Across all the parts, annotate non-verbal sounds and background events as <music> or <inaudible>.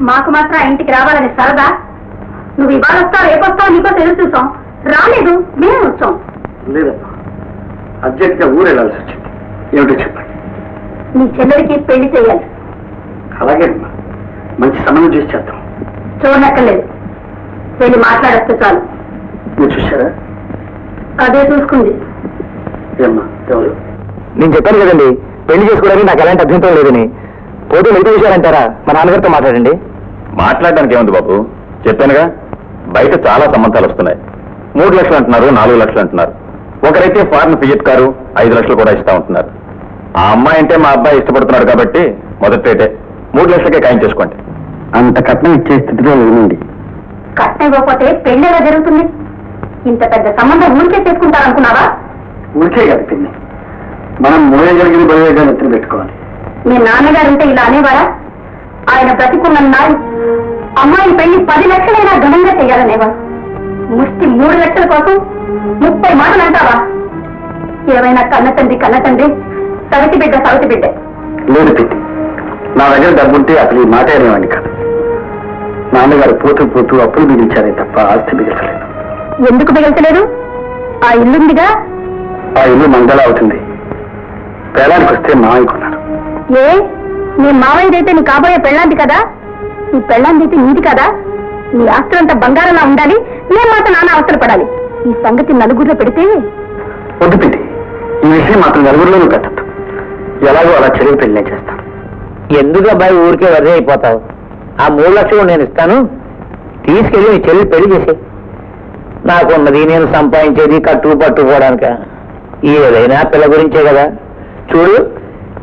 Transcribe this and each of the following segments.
మాకు మాత్రం ఆ ఇంటికి రావాలని సరదా. నువ్వు ఇవాళ వస్తావు రేపు వస్తావు నీకో తెలుసు చూసాం. రాలేదు మేము వచ్చాం. లేదమ్మా. అర్జెంట్గా ఊరు వెళ్ళాల్సి వచ్చింది. ఏమిటో చెప్పండి. నీ చెల్లెడికి పెళ్ళి చేయాలి. అలాగేనమ్మా. మంచి సమయం చూసి చేద్దాం. చూడనక్కర్లేదు. వెళ్ళి మాట్లాడొస్తే చాలు. మీరు చూసారా అదే చూసుకుంది. ఏమ్మా ఎవరు? నేను చెప్పాను కదండి పెళ్ళి చేసుకోవడానికి నాకు ఎలాంటి అభ్యంతరం లేదని. పోతే మిగతా విషయాలంటారా మా నాన్నగారితో మాట్లాడండి. మాట్లాడడానికి ఏముంది బాబు? చెప్పానుగా బయట చాలా సంబంధాలు వస్తున్నాయి. మూడు లక్షలు అంటున్నారు నాలుగు లక్షలు అంటున్నారు. ఒకరైతే ఫారెన్ ఫియట్ కారు ఐదు లక్షలు కూడా ఇస్తా ఉంటున్నారు. ఆ అమ్మాయి అంటే మా అబ్బాయి ఇష్టపడుతున్నాడు కాబట్టి మొదటి రేటే మూడు లక్షలకే ఖాయం చేసుకోండి. అంత కట్నం ఇచ్చే స్థితిలో లేనండి. కట్నం ఇవ్వకపోతే పెళ్ళి ఎలా జరుగుతుంది? ఇంత పెద్ద సంబంధం ఊరికే చేసుకుంటారనుకున్నావా ఊరికే కదా పిన్ని మనం మూడే జరిగిన బలిగా నెత్తిన పెట్టుకోవాలి. మీ నాన్నగారు ఉంటే ఇలా అనేవారా? ఆయన బ్రతికున్నారు అమ్మాయి పెళ్ళి పది లక్షలైనా ఘనంగా చేయాలనేవారు. ముష్టి మూడు లక్షల కోసం ముప్పై మాటలు అంటావా? ఏమైనా కన్న తండ్రి కన్న తండ్రి బిడ్డ సవితి బిడ్డ. లేదు పిన్ని నా దగ్గర డబ్బుంటే అసలు ఈ మాట అనేవాడిని కాదు. నాన్నగారు పోతూ పోతూ అప్పులు మిగిల్చారే తప్ప ఆస్తి మిగిల్చలేదు. ఎందుకు మిగల్చలేదు? ఆ ఇల్లుందిగా? ఆ ఇల్లు మంగళ అవుతుంది. పేలానికి వస్తే మావయ్య కొన్నారు ఏ? నీ మావయ్యదైతే నీ కాబోయే పెళ్ళాంది కదా? నీ పెళ్ళాందైతే నీది కదా? నీ ఆస్తులంతా బంగారంలా ఉండాలి నేను మాత్రం నాన్న అవసరపడాలి. ఈ సంగతి నలుగురిలో పెడితే? వద్దు పిన్ని ఈ విషయం మాత్రం నలుగురిలోనూ పెట్టద్దు. ఎలాగో అలా చెరువు పెళ్ళే చేస్తాను. ఎందుకు అబ్బాయి ఊరికే వర్రీ అయిపోతావు? ఆ మూడు లక్షలు నేను ఇస్తాను. తీసుకెళ్ళి నీ చెల్లి పెళ్ళి చేసే నాకున్నది నేను సంపాదించేది కట్టు పట్టుకోవడానిక ఏదైనా పిల్ల గురించే కదా. చూడు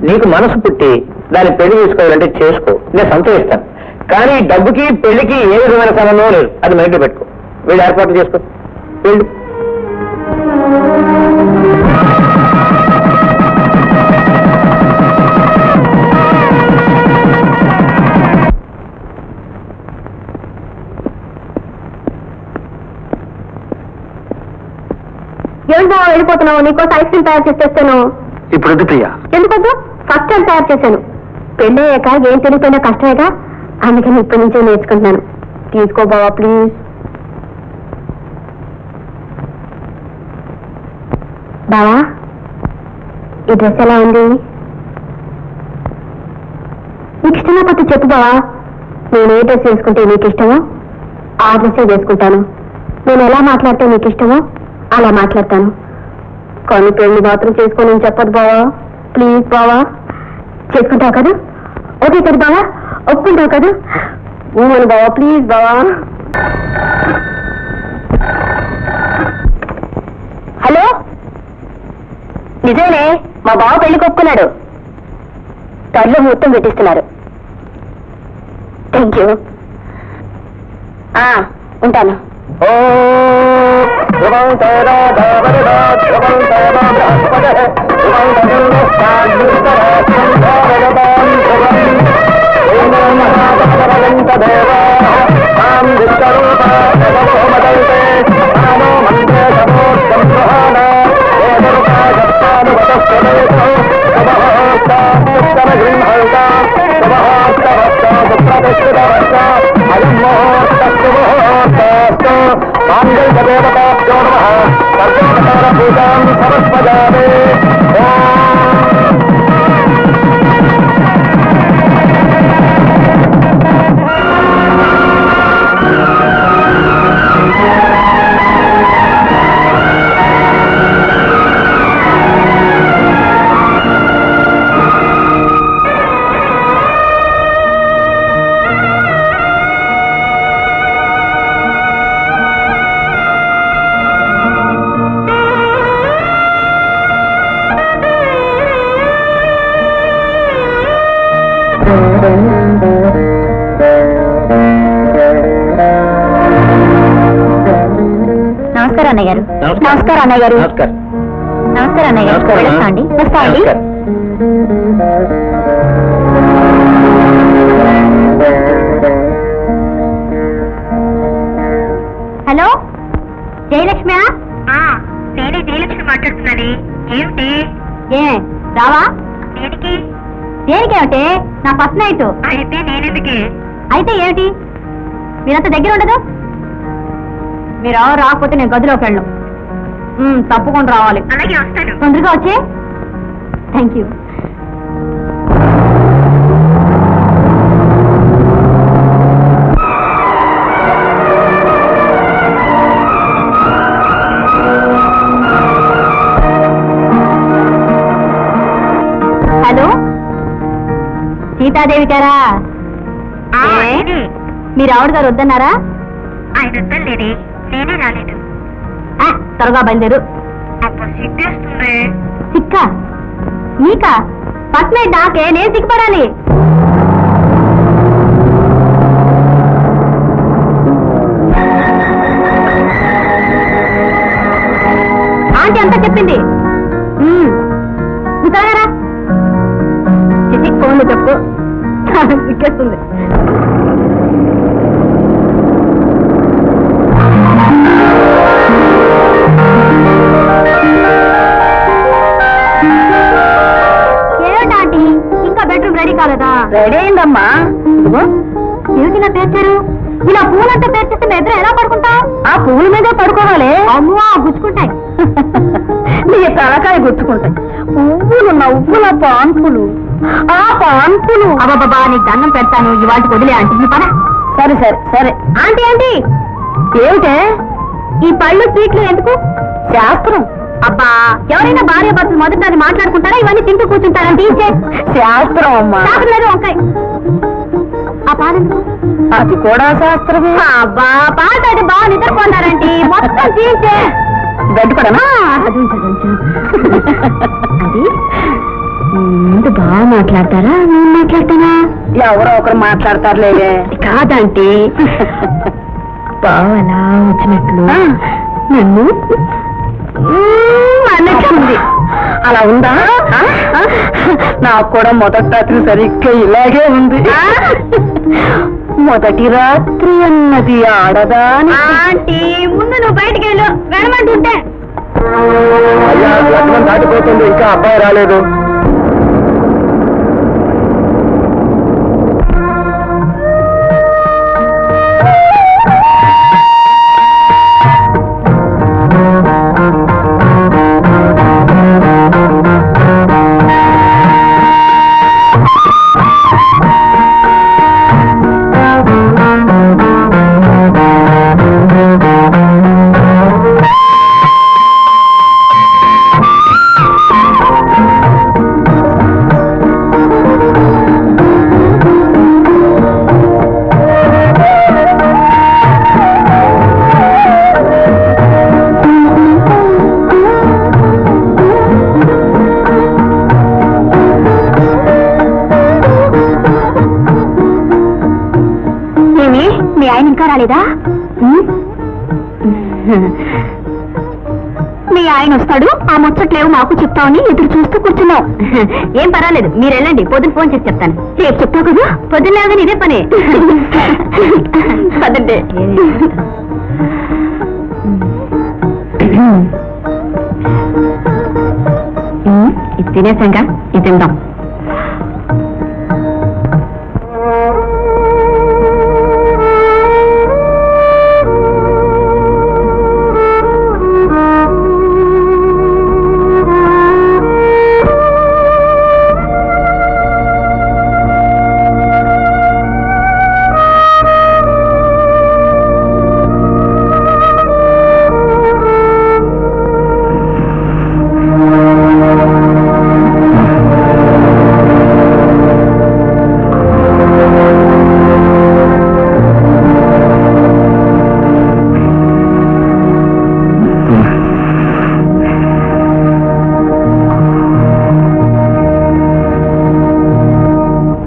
నీకు మనసు పుట్టి దాన్ని పెళ్ళి చేసుకోవాలంటే చేసుకో. నేను సంతోషిస్తాను. కానీ డబ్బుకి పెళ్ళికి ఏ విధమైన సంబంధం లేదు. అది మైండ్లో పెట్టుకో. వీళ్ళు ఏర్పాటు చేసుకో. వెళ్ళు. ఏం బావ వెళ్ళిపోతున్నావు? నీకోసం ఐస్ క్రీమ్ తయారు చేసి తెస్తాను ఇప్పుడు ప్రియా. ఎందుకొద్దు? ఫస్ట్ టైం తయారు చేశాను. పెళ్ళయ్యాక ఏం తెలియపోయినా కష్టమేగా అందుకని ఇప్పటి నుంచే నేర్చుకుంటున్నాను. తీసుకో బావా ప్లీజ్. బావా ఈ డ్రెస్ ఎలా ఉంది? నీకు ఇష్టమో కొత్త చెప్పు బావా. నేను ఏ డ్రెస్ వేసుకుంటే నీకు ఇష్టమో ఆ డ్రెస్సే వేసుకుంటాను. నేను ఎలా మాట్లాడితే నీకు ఇష్టమో అలా మాట్లాడతాను. కానీ పెళ్ళి మాత్రం చేసుకోనని చెప్పదు బావా. ప్లీజ్ బావా. చేసుకుంటావు కదా? ఓకే కదా బావా? ఒప్పుకుంటావు కదా? ఊమను బావా ప్లీజ్ బావా. హలో? నిజమే మా బావ పెళ్ళి కొప్పుకున్నాడు. త్వరలో మొత్తం పెట్టిస్తున్నారు. థ్యాంక్ యూ ఉంటాను. ఓ ధ్రువం తైరాధావరుడాధ్రువం తైరాధాపద ధ్రువం నమస్కారం అన్నయ్య గారు నమస్కారం అన్నయ్య గారు నమస్కారం. నమస్కారం అన్నయ్య గారు నమస్కారం. వెళ్ళొస్తా అండి. వస్తా అండి నమస్కారం. హలో? జయలక్ష్మి? నేనే జయలక్ష్మి మాట్లాడుతున్నాను. ఏమిటి? ఏ రావా? దేనికి? దేనికేమిటి? నా ఫస్ట్ నైట్. అయితే నేనెందుకే? అయితే ఏమిటి? మీరంత దగ్గర ఉండదు. మీరు ఎవరు రాకపోతే నేను గదిలోకి వెళ్ళను. తప్పకుండా రావాలి. అలాగే వస్తాను. తొందరగా వచ్చే. థ్యాంక్ యూ హలో సీతాదేవి గారా? మీరు ఆవిడ గారు వద్దన్నారా? ఆయన వద్దలేదే త్వరగా బయలుదేరు. సిక్క? నీకా? పట్నే నాకే నేను సిగ్గుపడాలి. ఆంటీ అంతా చెప్పింది. త్వరగా రా. ఫోన్లో చెప్పు. <laughs> సిక్కేస్తుంది బెడ్రూమ్ రెడీ అయిందమ్మా ఏమిటి ఇలా పేర్చారు. ఇలా పూలంతా పేర్చేస్తే మీ ఇద్దరు ఎలా పడుకుంటాం? ఆ పువ్వుల మీద పడుకోవాలి. అమ్మో గుచ్చుకుంటాయి. <laughs> నీ తలకాయ గుచ్చుకుంటాయి. పువ్వులు నవ్వుల పాన్పులు. ఆ పాన్పులు. అబ్బాబా నీకు దండం పెడతాను. ఇవాళ వదిలే ఆంటీ. నీ పద. సరే సరే సరే. Aunty aunty. ఏమిటే? ఈ పళ్ళు స్వీట్లు ఎందుకు? శాస్త్రం. అబ్బా ఎవరైనా భార్య భర్తలు మొదటి దాన్ని మాట్లాడుకుంటారా? ఇవన్నీ తింటూ కూర్చుంటారని తీసే శాస్త్రం అమ్మా. లేదు వంకాయ. ఆ పాలెందుకు? అది కూడా శాస్త్రమే. అబ్బా పాట అయితే బాగా నిద్రపోన్నారండి మొత్తం తీసే గడ్డి కూడా అది అది. అది? ముందు బాగా మాట్లాడతారా? నేను మాట్లాడతానా? ఎవరో ఒకరు మాట్లాడతారులేవే కాదంటే. <laughs> బాగా అలా వచ్చినట్లు నన్ను? అన్నట్టుంది అలా ఉందా? నాకు కూడా మొదటి రాత్రి సరిగ్గా ఇలాగే ఉంది. మొదటి రాత్రి అన్నది ఆడదాని ఆంటీ ముందు నువ్వు బయటికి వెళ్ళు. వెళ్ళమంటుంటే. దాటిపోతుంది ఇంకా అబ్బాయి రాలేదు. ఇంకా రాలేదా? మీ ఆయన వస్తాడు ఆ ముచ్చట్లేవు మాకు చెప్తామని ఎదురు చూస్తూ కూర్చున్నావు. ఏం పర్వాలేదు మీరు వెళ్ళండి పొద్దున ఫోన్ చేసి చెప్తాను. రేపు చెప్తావు కదా? పొద్దున్న ఇదే పనే. పదండి. ఇది తినేసాంగా ఇది తిందాం.